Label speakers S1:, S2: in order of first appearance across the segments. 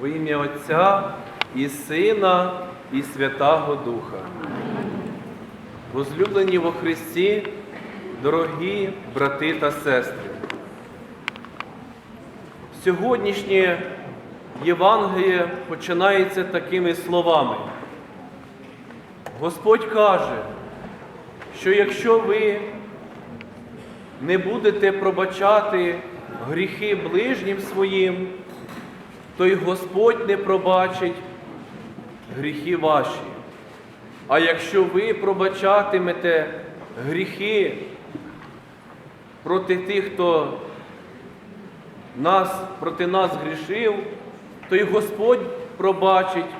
S1: Во ім'я Отця і Сина, і Святого Духа. Возлюблені во Христі, дорогі брати та сестри. Сьогоднішнє Євангеліє починається такими словами. Господь каже, що якщо ви не будете пробачати гріхи ближнім своїм, то й Господь не пробачить гріхи ваші. А якщо ви пробачатимете гріхи проти тих, хто нас, проти нас грішив, то й Господь пробачить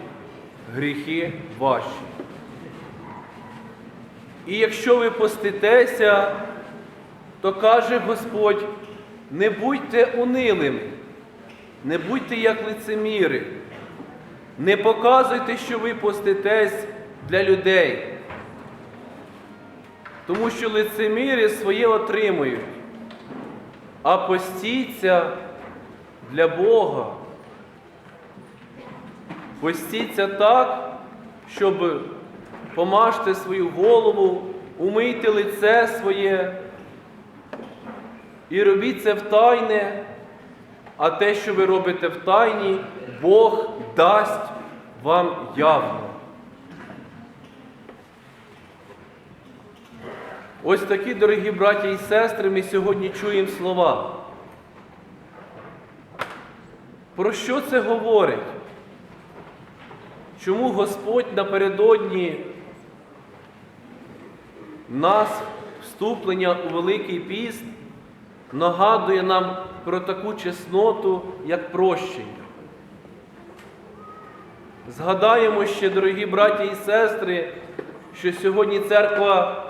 S1: гріхи ваші. І якщо ви поститеся, то каже Господь, не будьте унилими, не будьте як лицеміри, не показуйте, що ви поститесь для людей, тому що лицеміри своє отримують, а постіться для Бога. Постіться так, щоб помажте свою голову, умийте лице своє і робіть це втайне, а те, що ви робите в тайні, Бог дасть вам явно. Ось такі, дорогі браті і сестри, ми сьогодні чуємо слова. Про що це говорить? Чому Господь напередодні нас вступлення у Великий піст нагадує нам про таку чесноту, як прощення? Згадаємо ще, дорогі браті і сестри, що сьогодні церква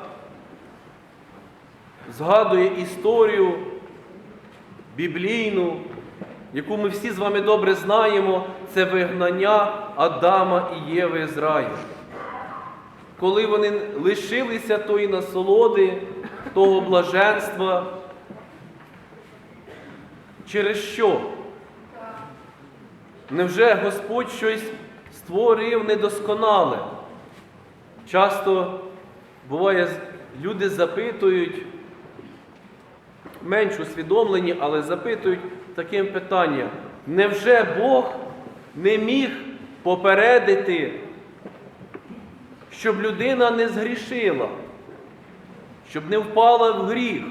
S1: згадує історію біблійну, яку ми всі з вами добре знаємо, це вигнання Адама і Єви з раю. Коли вони лишилися тої насолоди, того блаженства, через що? Невже Господь щось створив недосконале? Часто буває, люди запитують, менш усвідомлені, але запитують таким питанням: невже Бог не міг попередити, щоб людина не згрішила, щоб не впала в гріх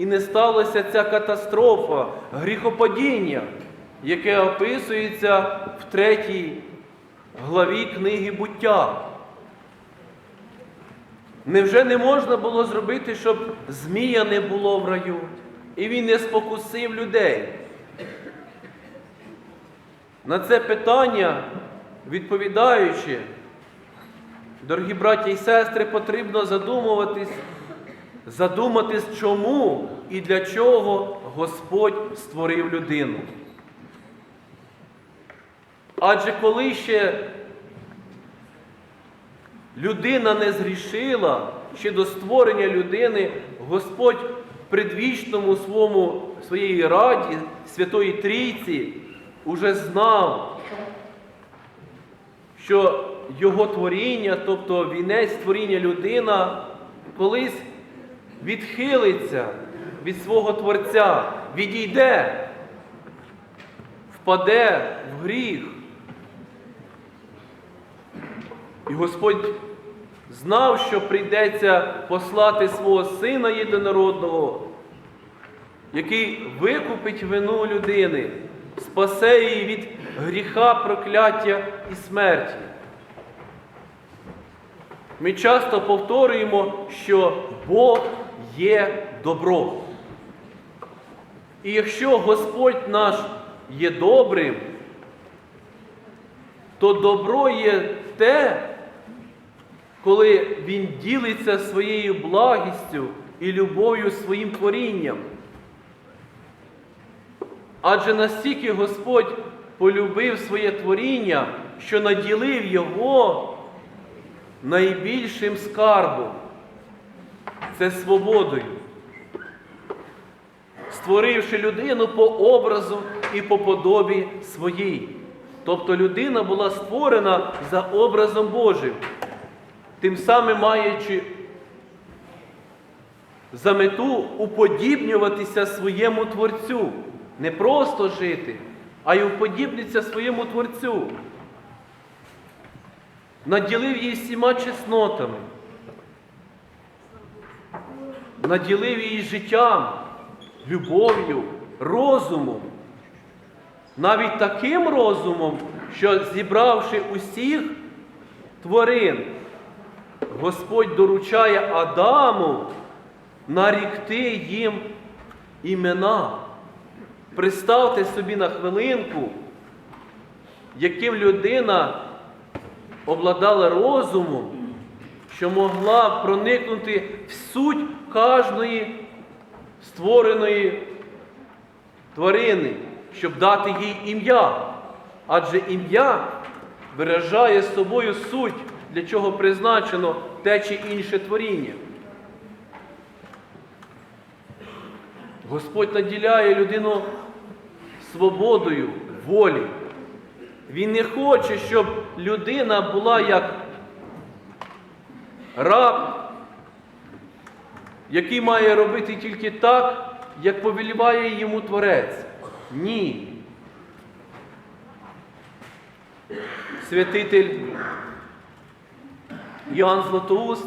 S1: і не сталася ця катастрофа, гріхопадіння, яке описується в третій главі книги буття? Невже не можна було зробити, щоб змія не було в раю, і він не спокусив людей? На це питання, відповідаючи, дорогі браті і сестри, потрібно задумуватись, задуматись, чому і для чого Господь створив людину. Адже коли ще людина не згрішила, ще до створення людини Господь в предвічному своєму, своїй раді, Святої Трійці, уже знав, що його творіння, тобто вінець творіння людина, колись відхилиться від свого Творця, відійде, впаде в гріх. І Господь знав, що прийдеться послати свого Сина єдинородного, який викупить вину людини, спасе її від гріха, прокляття і смерті. Ми часто повторюємо, що Бог є добро. І якщо Господь наш є добрим, то добро є те, коли Він ділиться своєю благістю і любов'ю своїм творінням. Адже настільки Господь полюбив своє творіння, що наділив його найбільшим скарбом це свободою, створивши людину по образу і по подобі своїй. Тобто людина була створена за образом Божим, тим самим маючи за мету уподібнюватися своєму Творцю. Не просто жити, а й уподібнитися своєму Творцю. Наділив її всіма чеснотами, наділив її життям, любов'ю, розумом. Навіть таким розумом, що зібравши усіх тварин, Господь доручає Адаму нарікти їм імена. Представте собі на хвилинку, яким людина обладала розумом, що могла проникнути в суть кожної створеної тварини, щоб дати їй ім'я. Адже ім'я виражає собою суть, для чого призначено те чи інше творіння. Господь наділяє людину свободою, волі. Він не хоче, щоб людина була як раб, який має робити тільки так, як повеліває йому Творець. Ні. Святитель Іоанн Златоуст,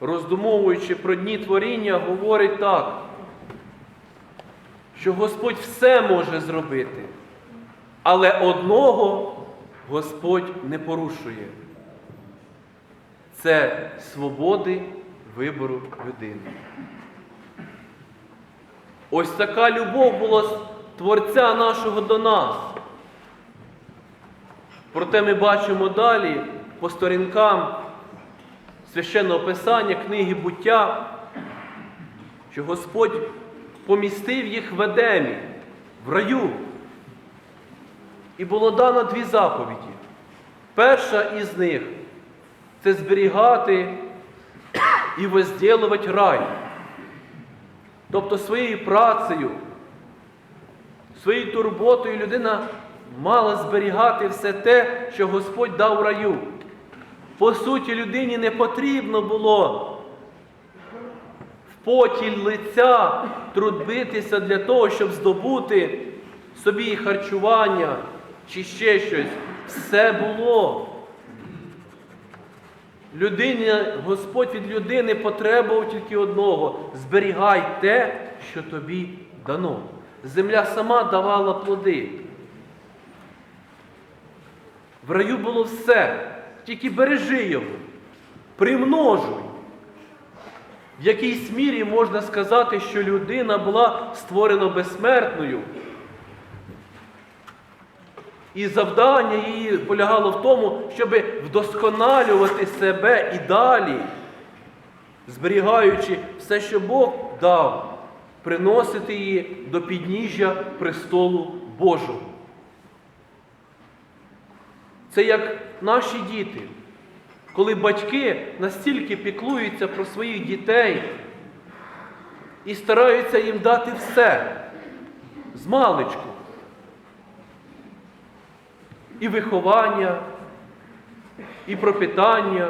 S1: роздумовуючи про дні творіння, говорить так, що Господь все може зробити, але одного Господь не порушує. Це свободи вибору людини. Ось така любов була Творця нашого до нас. Проте ми бачимо далі по сторінкам священного Писання, книги буття, що Господь помістив їх в Едемі, в раю. І було дано дві заповіді. Перша із них це зберігати і возділувати рай. Тобто своєю працею, своєю турботою людина мала зберігати все те, що Господь дав раю. По суті, людині не потрібно було в поті лиця трудбитися для того, щоб здобути собі харчування чи ще щось. Все було. Людині, Господь від людини потребував тільки одного зберігай те, що тобі дано. Земля сама давала плоди. В раю було все, тільки бережи його, примножуй. В якійсь мірі можна сказати, що людина була створена безсмертною. І завдання її полягало в тому, щоб вдосконалювати себе і далі, зберігаючи все, що Бог дав, приносити її до підніжжя престолу Божого. Це як наші діти, коли батьки настільки піклуються про своїх дітей і стараються їм дати все з маличку. І виховання, і пропитання,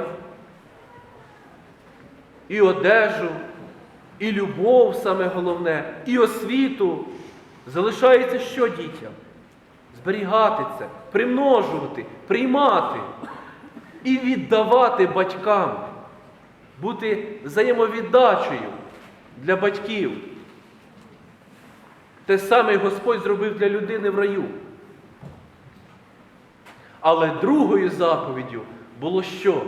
S1: і одежу, і любов саме головне, і освіту. Залишається що дітям? Зберігати це, примножувати, приймати і віддавати батькам, бути взаємовіддачею для батьків. Те саме Господь зробив для людини в раю. Але другою заповіддю було що?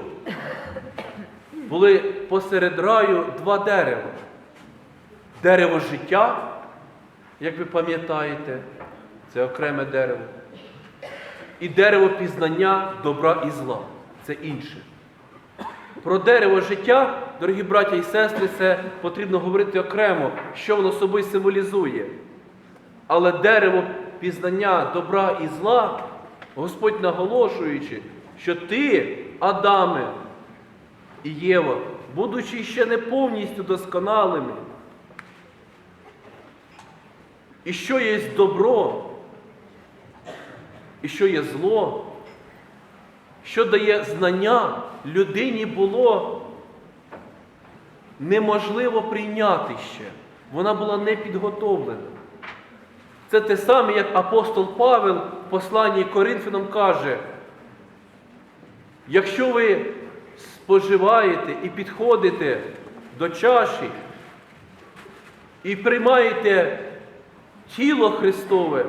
S1: Були посеред раю два дерева. Дерево життя, як ви пам'ятаєте, це окреме дерево. І дерево пізнання добра і зла це інше. Про дерево життя, дорогі браття і сестри, це потрібно говорити окремо, що воно собою символізує. Але дерево пізнання добра і зла, Господь наголошуючи, що ти, Адаме і Єва, будучи ще не повністю досконалими, і що є добро, і що є зло, що дає знання, людині було неможливо прийняти ще. Вона була не підготовлена. Це те саме, як апостол Павел в посланні Коринфянам каже, якщо ви споживаєте і підходите до чаші і приймаєте тіло Христове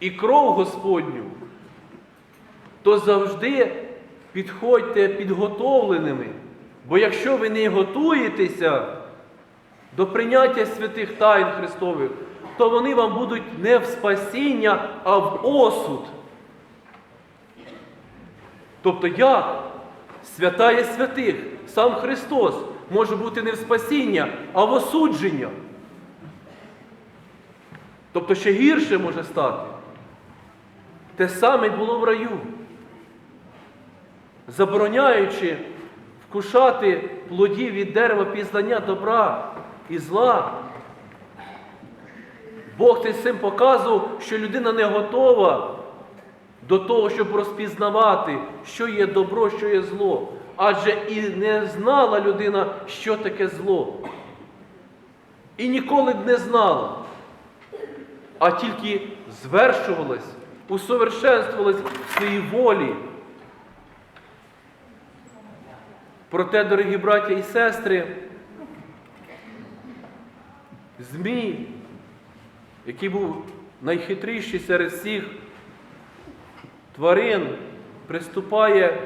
S1: і кров Господню, то завжди підходьте підготовленими. Бо якщо ви не готуєтеся до прийняття святих тайн Христових, то вони вам будуть не в спасіння, а в осуд. Тобто як святає святих, сам Христос може бути не в спасіння, а в осудження. Тобто ще гірше може стати. Те саме було в раю. Забороняючи вкушати плодів від дерева пізнання добра і зла, Бог тим цим показував, що людина не готова до того, щоб розпізнавати, що є добро, що є зло. Адже і не знала людина, що таке зло. І ніколи б не знала, а тільки звершувалась, усовершенствувалась в своїй волі. Проте, дорогі браття і сестри, Змій, який був найхитріший серед всіх тварин, приступає.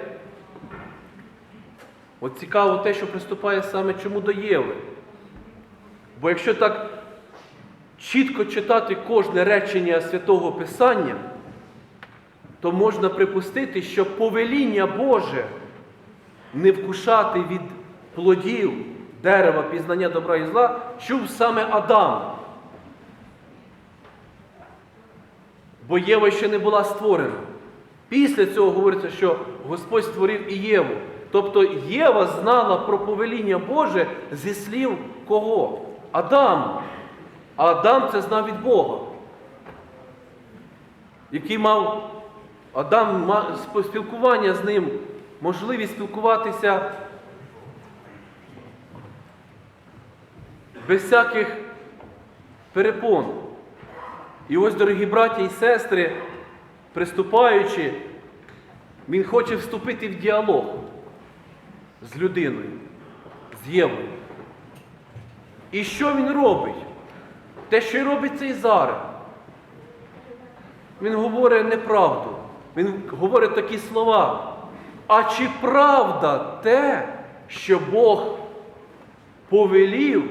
S1: От цікаво те, що приступає саме чому до Єви. Бо якщо так чітко читати кожне речення святого Писання, то можна припустити, що повеління Боже не вкушати від плодів дерева пізнання добра і зла, чув саме Адам. Бо Єва ще не була створена. Після цього говориться, що Господь створив і Єву. Тобто Єва знала про повеління Боже зі слів кого? Адам. А Адам це знав від Бога. Який мав Адам спілкування з ним, можливість спілкуватися без всяких перепон. І ось, дорогі браті і сестри, приступаючи, він хоче вступити в діалог з людиною, з Євою. І що він робить? Те, що й робить цей зараз. Він говорить неправду. Він говорить такі слова. А чи правда те, що Бог повелів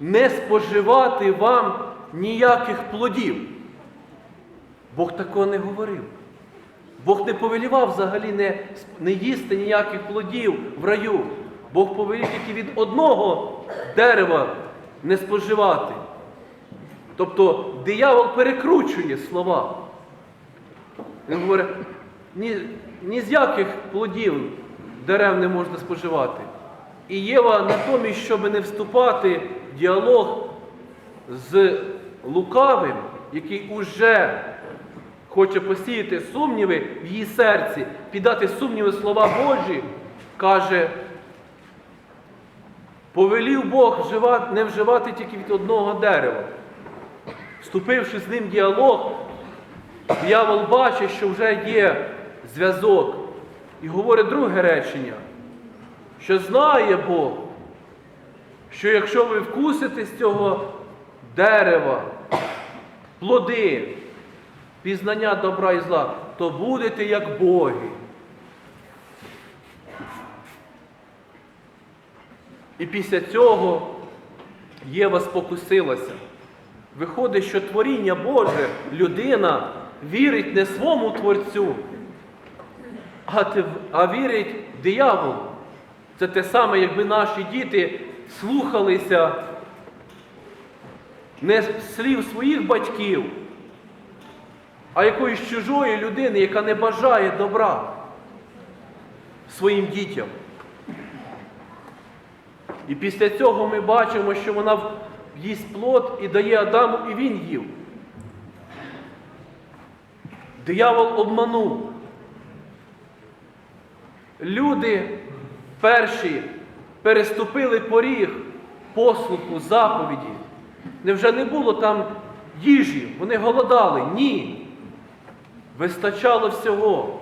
S1: не споживати вам ніяких плодів? Бог такого не говорив. Бог не повелівав взагалі не, не їсти ніяких плодів в раю. Бог повелів тільки від одного дерева не споживати. Тобто диявол перекручує слова. Він говорить, ні, ні з яких плодів дерев не можна споживати. І Єва натомість, щоб не вступати в діалог з лукавим, який уже хоче посіяти сумніви в її серці, піддати сумніви слова Божі, каже, повелів Бог не вживати тільки від одного дерева. Вступивши з ним в діалог, диявол бачить, що вже є зв'язок. І говорить друге речення, що знає Бог, що якщо ви вкусите з цього дерева, плоди, пізнання добра і зла, то будете як боги. І після цього Єва спокусилася. Виходить, що творіння Боже, людина вірить не своєму Творцю, а, а вірить дияволу. Це те саме, якби наші діти слухалися не з слів своїх батьків, а якоїсь чужої людини, яка не бажає добра своїм дітям. І після цього ми бачимо, що вона їсть плод і дає Адаму, і він їв. Диявол обманув. Люди перші переступили поріг послуху заповіді. Невже не було там їжі? Вони голодали? Ні. Вистачало всього.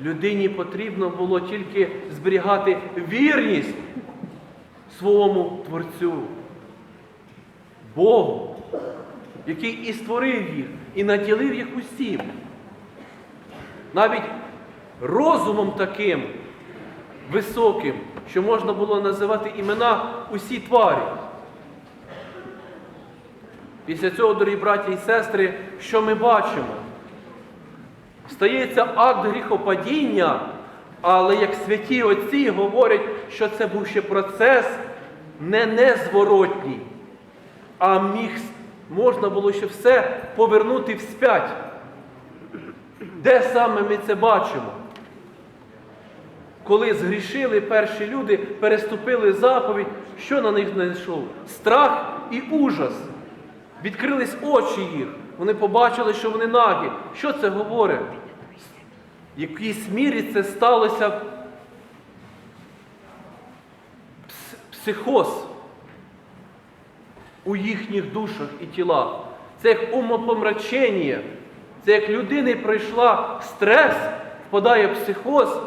S1: Людині потрібно було тільки зберігати вірність своєму Творцю, Богу, який і створив їх, і наділив їх усім. Навіть розумом таким високим, що можна було називати імена усі тварі. Після цього, дорогі браті і сестри, що ми бачимо? Стається акт гріхопадіння, але як святі отці говорять, що це був ще процес не незворотній, а міг, можна було ще все повернути вспять. Де саме ми це бачимо? Коли згрішили перші люди, переступили заповідь, що на них знайшов? Страх і ужас. Відкрились очі їх. Вони побачили, що вони нагі. Що це говорить? В якійсь мірі це сталося психоз у їхніх душах і тілах. Це як умопомрачення. Це як людини пройшла стрес, впадає в психоз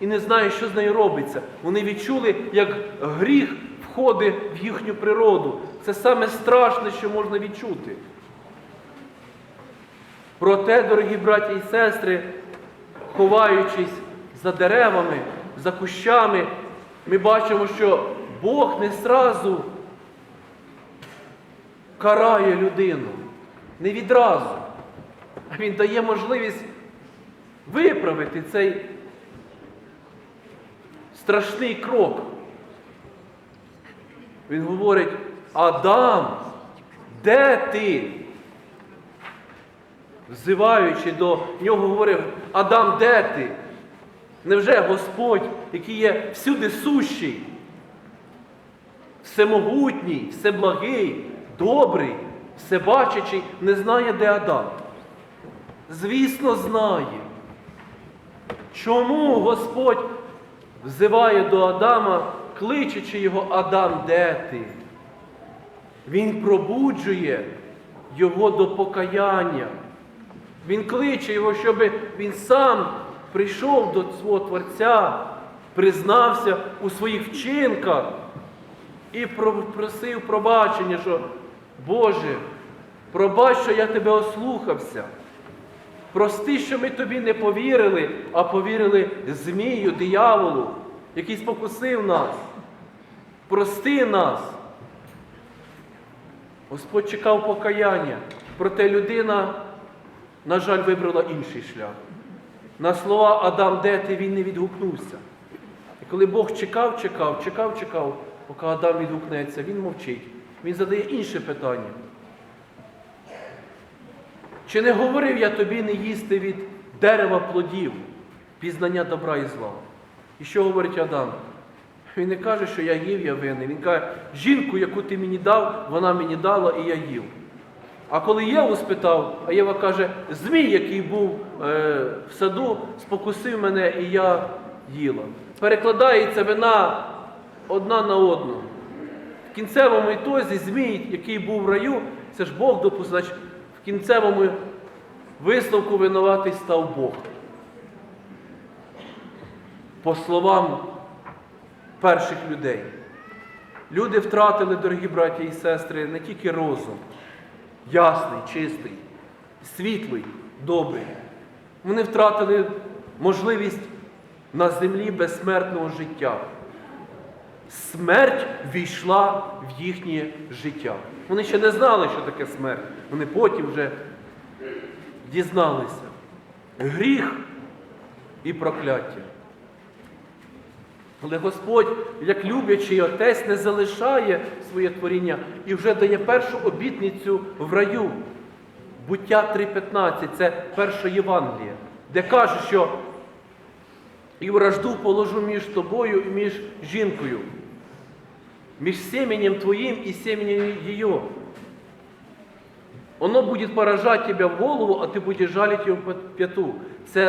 S1: і не знає, що з нею робиться. Вони відчули, як гріх входить в їхню природу. Це саме страшне, що можна відчути. Проте, дорогі браті і сестри, ховаючись за деревами, за кущами, ми бачимо, що Бог не сразу карає людину. Не відразу. А Він дає можливість виправити цей страшний крок. Він говорить, Адам, де ти? Взиваючи до нього, говорив, Адам, де ти? Невже Господь, який є всюди сущий, всемогутній, всеблагий, добрий, всебачачий, не знає, де Адам? Звісно, знає. Чому Господь взиває до Адама, кличучи його Адам, де ти? Він пробуджує його до покаяння. Він кличе його, щоб він сам прийшов до свого Творця, признався у своїх вчинках і просив пробачення, що Боже, пробач, що я тебе ослухався. Прости, що ми тобі не повірили, а повірили змію, дияволу, який спокусив нас. Прости нас. Господь чекав покаяння, проте людина, на жаль, вибрала інший шлях. На слова Адам, де ти він не відгукнувся. І коли Бог чекав, чекав, чекав, чекав, поки Адам відгукнеться, він мовчить. Він задає інше питання. Чи не говорив я тобі не їсти від дерева плодів, пізнання добра і зла? І що говорить Адам? Він не каже, що я їв, я винний. Він каже, жінку, яку ти мені дав, вона мені дала і я їв. А коли Єву спитав, а Єва каже, змій, який був е, в саду, спокусив мене і я їла. Перекладається вина одна на одну. В кінцевому ітозі змій, який був в раю, це ж Бог допустив, значить, в кінцевому висновку винуватий став Бог. По словам перших людей. Люди втратили, дорогі браті і сестри, не тільки розум, ясний, чистий, світлий, добрий. Вони втратили можливість на землі безсмертного життя. Смерть війшла в їхнє життя. Вони ще не знали, що таке смерть. Вони потім вже дізналися. Гріх і прокляття. Але Господь, як люблячий отець, не залишає своє творіння і вже дає першу обітницю в раю. Буття 3.15 це перше Євангеліє, де каже, що і вражду положу між тобою і між жінкою, між семенем твоїм і семенем її. Оно будет поражать тебя в голову, а ти будеш жалити його п'яту. Це